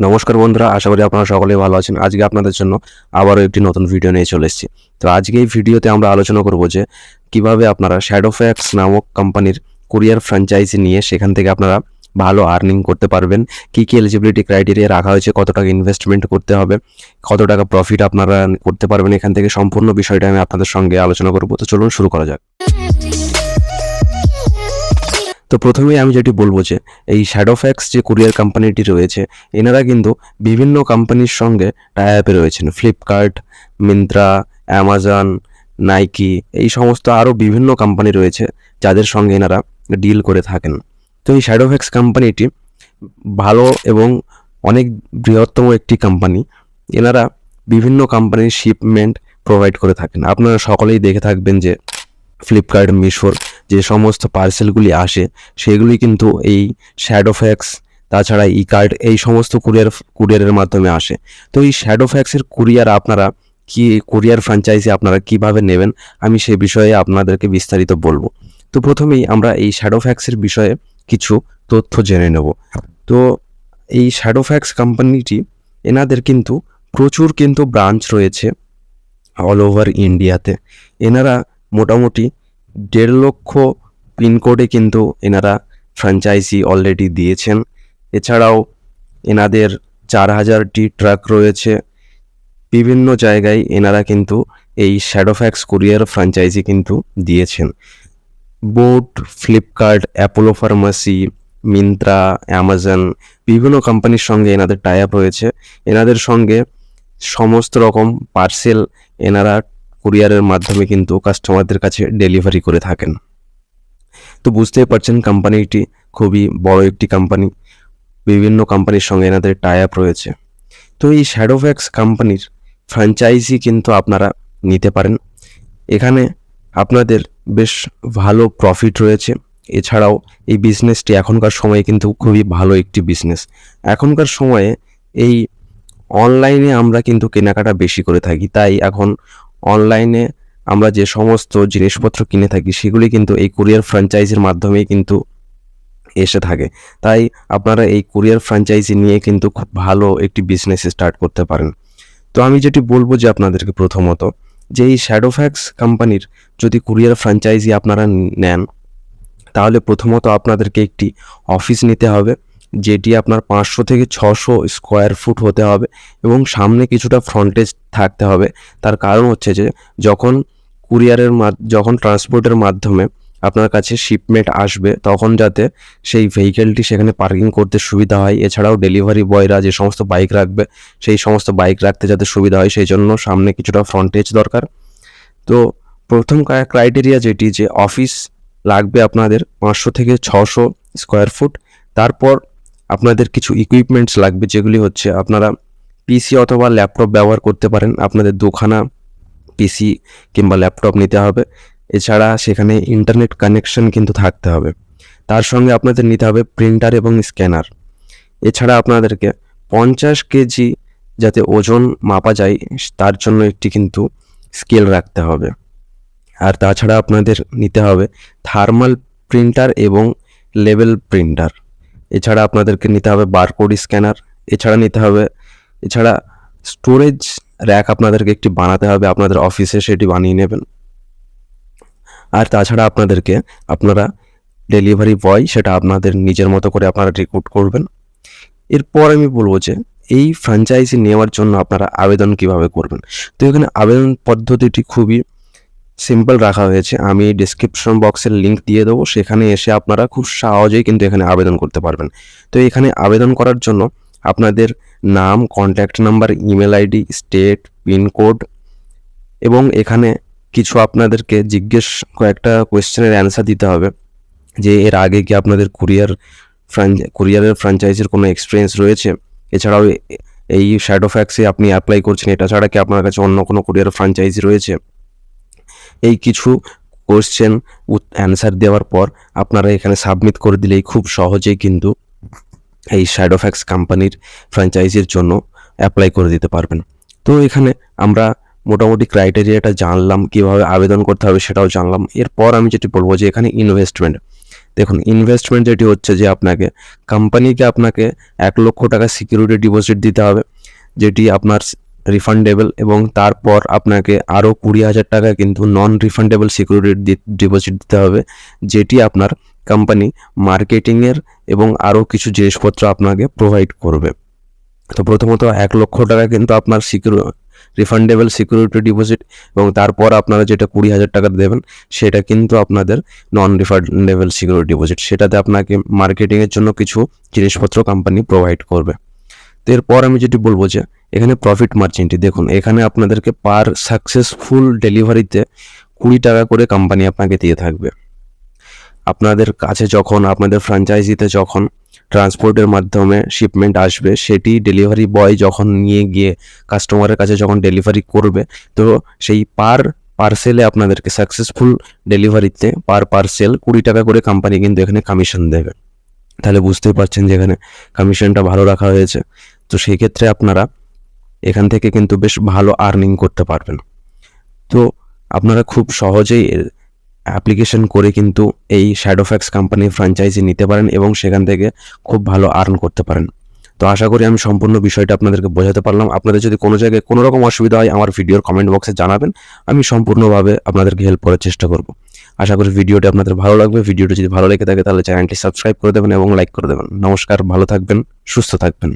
নমস্কার বন্ধুরা, আশা করি আপনারা সকলেই ভালো আছেন। আজকে আপনাদের জন্য আবারও একটি নতুন ভিডিও নিয়ে চলে এসেছি। তো আজকে এই ভিডিওতে আমরা আলোচনা করব যে, কীভাবে আপনারা শ্যাডোফ্যাক্স নামক কোম্পানির কুরিয়ার ফ্র্যাঞ্চাইজি নিয়ে সেখান থেকে আপনারা ভালো আর্নিং করতে পারবেন। কি কি এলিজিবিলিটি ক্রাইটেরিয়া রাখা হয়েছে, কত টাকা ইনভেস্টমেন্ট করতে হবে, কত টাকা প্রফিট আপনারা করতে পারবেন, এখান থেকে সম্পূর্ণ বিষয়টা আমি আপনাদের সঙ্গে আলোচনা করব। তো চলুন শুরু করা যাক। তো প্রথমেই আমি যেটি বলব যে, এই শ্যাডোফ্যাক্স যে কুরিয়ার কোম্পানিটি রয়েছে, এনারা কিন্তু বিভিন্ন কোম্পানির সঙ্গে টাই আপে রয়েছেন। ফ্লিপকার্ট মিন্ত্রা অ্যামাজন নাইকি এই সমস্ত আরও বিভিন্ন কোম্পানি রয়েছে যাদের সঙ্গে এনারা ডিল করে থাকেন। তো এই শ্যাডোফ্যাক্স কোম্পানিটি ভালো এবং অনেক বৃহত্তম একটি কোম্পানি এনারা বিভিন্ন কোম্পানির শিপমেন্ট প্রোভাইড করে থাকেন। আপনারা সকলেই দেখে থাকবেন যে ফ্লিপকার্ট মিশোর যে সমস্ত পার্সেলগুলি আসে, সেগুলি কিন্তু এই শ্যাডোফ্যাক্স তাছাড়া ই কার্ড এই সমস্ত কুরিয়ার কুরিয়ারের মাধ্যমে আসে। তো এই শ্যাডোফ্যাক্সের কুরিয়ার আপনারা কি কুরিয়ার ফ্র্যাঞ্চাইজি আপনারা কীভাবে নেবেন, আমি সে বিষয়ে আপনাদেরকে বিস্তারিত বলব। তো প্রথমেই আমরা এই শ্যাডোফ্যাক্সের বিষয়ে কিছু তথ্য জেনে নেব। তো এই শ্যাডোফ্যাক্স কোম্পানিটি এনাদের কিন্তু প্রচুর কিন্তু ব্রাঞ্চ রয়েছে অল ওভার ইন্ডিয়াতে এনারা মোটামুটি দেড় লক্ষ পিনকোডে কিন্তু এনারা ফ্র্যাঞ্চাইজি অলরেডি দিয়েছেন। এছাড়াও এনাদের চার হাজারটি ট্রাক রয়েছে। বিভিন্ন জায়গায় এনারা কিন্তু এই শ্যাডোফ্যাক্স কুরিয়ার ফ্র্যাঞ্চাইজি কিন্তু দিয়েছেন। BoAt Flipkart Apollo pharmacy Myntra Amazon বিভিন্ন কোম্পানির সঙ্গে এনাদের টাই আপ রয়েছে। এনাদের সঙ্গে সমস্ত রকম পার্সেল এনারা কুরিয়ারের মাধ্যমে কিন্তু কাস্টমারদের কাছে ডেলিভারি করে থাকেন। তো বুঝতেই পারছেন কোম্পানিটি খুবই বড় একটি কোম্পানি বিভিন্ন কোম্পানির সঙ্গে এনাদের টাই আপ রয়েছে। তো এই শ্যাডোভ্যাক্স কোম্পানির ফ্র্যাঞ্চাইজি কিন্তু আপনারা নিতে পারেন। এখানে আপনাদের বেশ ভালো প্রফিট রয়েছে। এছাড়াও এই বিজনেসটি এখনকার সময়ে কিন্তু খুবই ভালো একটি বিজনেস এখনকার সময়ে এই অনলাইনে আমরা কিন্তু কেনাকাটা বেশি করে থাকি। তাই এখন অনলাইনে আমরা যে সমস্ত জিনিসপত্র কিনে থাকি, সেগুলি কিন্তু এই কুরিয়ার ফ্র্যাঞ্চাইজির মাধ্যমেই কিন্তু এসে থাকে। তাই আপনারা এই কুরিয়ার ফ্র্যাঞ্চাইজি নিয়ে কিন্তু খুব ভালো একটি বিজনেস স্টার্ট করতে পারেন। তো আমি যেটি বলব যে আপনাদেরকে প্রথমত, যে এই শ্যাডোফ্যাক্স কোম্পানির যদি কুরিয়ার ফ্র্যাঞ্চাইজি আপনারা নেন, তাহলে প্রথমত আপনাদেরকে একটি অফিস নিতে হবে। যেটি আপনার পাঁচশো থেকে ছশো স্কোয়ার ফুট হতে হবে এবং সামনে কিছুটা ফ্রন্টেজ থাকতে হবে। তার কারণ হচ্ছে যে, যখন কুরিয়ারের যখন ট্রান্সপোর্টের মাধ্যমে আপনার কাছে শিপমেন্ট আসবে, তখন যাতে সেই ভেহিকেলটি সেখানে পার্কিং করতে সুবিধা হয়। এছাড়াও ডেলিভারি বয়রা যে সমস্ত বাইক রাখবে, সেই সমস্ত বাইক রাখতে যাতে সুবিধা হয়, সেই জন্য সামনে কিছুটা ফ্রন্টেজ দরকার। তো প্রথম ক্রাইটেরিয়া যেটি যে অফিস লাগবে আপনাদের পাঁচশো থেকে ছশো স্কোয়ার ফুট তারপর আপনাদের কিছু ইকুইপমেন্টস লাগবে, যেগুলি হচ্ছে আপনারা পিসি অথবা ল্যাপটপ ব্যবহার করতে পারেন। আপনাদের দুখানা পিসি কিংবা ল্যাপটপ নিতে হবে। এছাড়া সেখানে ইন্টারনেট কানেকশন কিন্তু থাকতে হবে। তার সঙ্গে আপনাদের নিতে হবে প্রিন্টার এবং স্ক্যানার এছাড়া আপনাদেরকে পঞ্চাশ কেজি যাতে ওজন মাপা যায়, তার জন্য একটি কিন্তু স্কেল রাখতে হবে। আর তাছাড়া আপনাদের নিতে হবে থার্মাল প্রিন্টার এবং লেভেল প্রিন্টার এছাড়া আপনাদেরকে নিতে হবে বারকোড স্ক্যানার এছাড়া নিতে হবে, এছাড়া স্টোরেজ র্যাক আপনাদেরকে একটি বানাতে হবে, আপনাদের অফিসে সেটি বানিয়ে নেবেন। আর তাছাড়া আপনাদেরকে আপনারা ডেলিভারি বয় সেটা আপনাদের নিজের মতো করে আপনারা রিক্রুট করবেন। এরপর আমি বলব যে এই ফ্র্যাঞ্চাইজি নেওয়ার জন্য আপনারা আবেদন কীভাবে করবেন? তো এখানে আবেদন পদ্ধতিটি খুবই সিম্পল রাখা হয়েছে। আমি ডিসক্রিপশন বক্সের লিঙ্ক দিয়ে দেবো। সেখানে এসে আপনারা খুব সহজেই কিন্তু এখানে আবেদন করতে পারবেন। তো এখানে আবেদন করার জন্য আপনাদের নাম contact number email ID state pincode এবং এখানে কিছু আপনাদেরকে জিজ্ঞেস, কয়েকটা কোয়েশ্চেনের অ্যান্সার দিতে হবে। যে এর আগে কি আপনাদের কুরিয়ার কুরিয়ারের ফ্র্যাঞ্চাইজির কোনো এক্সপিরিয়েন্স রয়েছে? এছাড়াও এই শ্যাডো ফ্যাক্সে আপনি অ্যাপ্লাই করছেন। এটা ছাড়া কি আপনার কাছে অন্য কোনো কুরিয়ার ফ্র্যাঞ্চাইজি রয়েছে? এই কিছু কোশ্চেন অ্যান্সার দেওয়ার পর আপনারা এখানে সাবমিট করে দিলেই খুব সহজেই কিন্তু এই শ্যাডোফ্যাক্স কোম্পানির ফ্র্যাঞ্চাইজির জন্য অ্যাপ্লাই করে দিতে পারবেন। তো এখানে আমরা মোটামুটি ক্রাইটেরিয়াটা জানলাম, কীভাবে আবেদন করতে হবে সেটাও জানলাম। এরপর আমি যেটি বলব যে এখানে ইনভেস্টমেন্ট দেখুন ইনভেস্টমেন্ট যেটি হচ্ছে যে আপনাকে কোম্পানিকে আপনাকে এক লক্ষ টাকা সিকিউরিটি ডিপোজিট দিতে হবে, যেটি আপনার রিফান্ডেবল এবং তারপর আপনাকে আরও কুড়ি হাজার টাকা কিন্তু নন রিফান্ডেবল সিকিউরিটি ডিপোজিট দিতে হবে, যেটি আপনার কোম্পানি মার্কেটিংয়ের এবং আরও কিছু জিনিসপত্র আপনাকে প্রোভাইড করবে। তো প্রথমত এক লক্ষ টাকা কিন্তু আপনার সিকিউর রিফান্ডেবল সিকিউরিটি ডিপোজিট এবং তারপর আপনারা যেটা কুড়ি হাজার টাকা দেবেন, সেটা কিন্তু আপনাদের নন রিফান্ডেবল সিকিউরিটি ডিপোজিট সেটাতে আপনাকে মার্কেটিংয়ের জন্য কিছু জিনিসপত্র কোম্পানি প্রোভাইড করবে। তো এরপর আমি যেটি বলব যে এখানে প্রফিট মার্জিনটি দেখুন, এখানে আপনাদেরকে পার সাকসেসফুল ডেলিভারিতে কুড়ি টাকা করে কোম্পানি আপনাকে দিয়ে থাকবে। আপনাদের কাছে যখন, আপনাদের ফ্র্যাঞ্চাইজিতে যখন ট্রান্সপোর্টের মাধ্যমে শিপমেন্ট আসবে, সেটি ডেলিভারি বয় যখন নিয়ে গিয়ে কাস্টমারের কাছে যখন ডেলিভারি করবে, তো সেই পার পার্সেলে আপনাদেরকে সাকসেসফুল ডেলিভারিতে পার পার্সেল কুড়ি টাকা করে কোম্পানি কিন্তু এখানে কমিশন দেবে। তাহলে বুঝতেই পারছেন যে এখানে কমিশনটা ভালো রাখা হয়েছে। তো সেই ক্ষেত্রে আপনারা এখান থেকে কিন্তু বেশ ভালো আর্নিং করতে পারবেন। তো আপনারা খুব সহজেই অ্যাপ্লিকেশন করে কিন্তু এই শ্যাডোফ্যাক্স কোম্পানির ফ্র্যাঞ্চাইজি নিতে পারেন এবং সেখান থেকে খুব ভালো আর্ন করতে পারেন। তো আশা করি আমি সম্পূর্ণ বিষয়টা আপনাদেরকে বোঝাতে পারলাম। আপনাদের যদি কোনো জায়গায় কোনো রকম অসুবিধা হয়, আমার ভিডিওর কমেন্ট বক্সে জানাবেন। আমি সম্পূর্ণভাবে আপনাদেরকে হেল্প করার চেষ্টা করব। আশা করি ভিডিওটি আপনাদের ভালো লাগবে। ভিডিওটি যদি ভালো লেগে থাকে, তাহলে চ্যানেলটি সাবস্ক্রাইব করে দেবেন এবং লাইক করে দেবেন। নমস্কার, ভালো থাকবেন, সুস্থ থাকবেন।